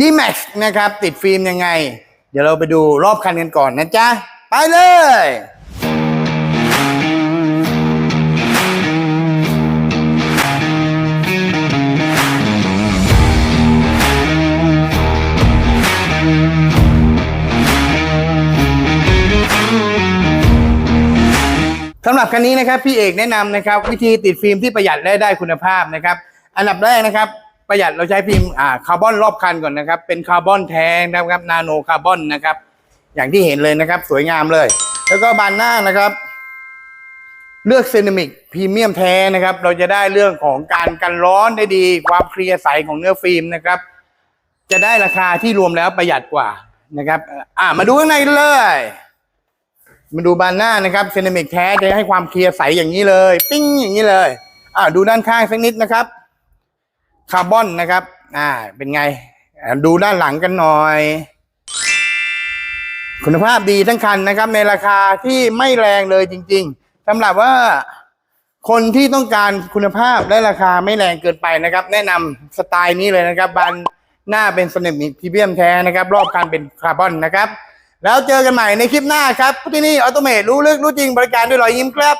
d m a x นะครับ ติดฟิล์มยังไง เดี๋ยวเราไปดูรอบคันกันก่อนนะจ๊ะ ไปเลยสำหรับคันนี้นะครับพี่เอกแนะนำนะครับ วิธีติดฟิล์มที่ประหยัดและได้คุณภาพนะครับ อันดับแรกนะครับ ประหยัดเราใช้ฟิล์มอ่าคาร์บอนรอบคันก่อนนะครับ เป็นคาร์บอนแท้นะครับนาโนคาร์บอนนะครับ อย่างที่เห็นเลยนะครับ สวยงามเลย แล้วก็บานหน้านะครับ เลือกเซรามิกพรีเมียมแท้นะครับ เราจะได้เรื่องของการกันร้อนได้ดี ความเคลียร์ใสของเนื้อฟิล์มนะครับ จะได้ราคาที่รวมแล้วประหยัดกว่านะครับ อ่ามาดูข้างในกันเลยมาดูบานหน้านะครับเซรามิกแท้จะให้ความเคลียร์ใสอย่างนี้เลย ปิ้งอย่างนี้เลย อ่าดูด้านข้างสักนิดนะครับาร์บอนนะครับ อ่า เป็นไง ดูด้านหลังกันหน่อย คุณภาพดีทั้งคันนะครับ ในราคาที่ไม่แรงเลยจริง ๆสำหรับว่าคนที่ต้องการคุณภาพและราคาไม่แรงเกินไปนะครับ แนะนำสไตล์นี้เลยนะครับบานหน้าเป็นเซรามิกพรีเมียมแท้นะครับ รอบคันเป็นคาร์บอนนะครับ แล้วเจอกันใหม่ในคลิปหน้าครับที่นี่ออโตเมทรู้ลึกรู้จริงบริการด้วยรอยยิ้มครับ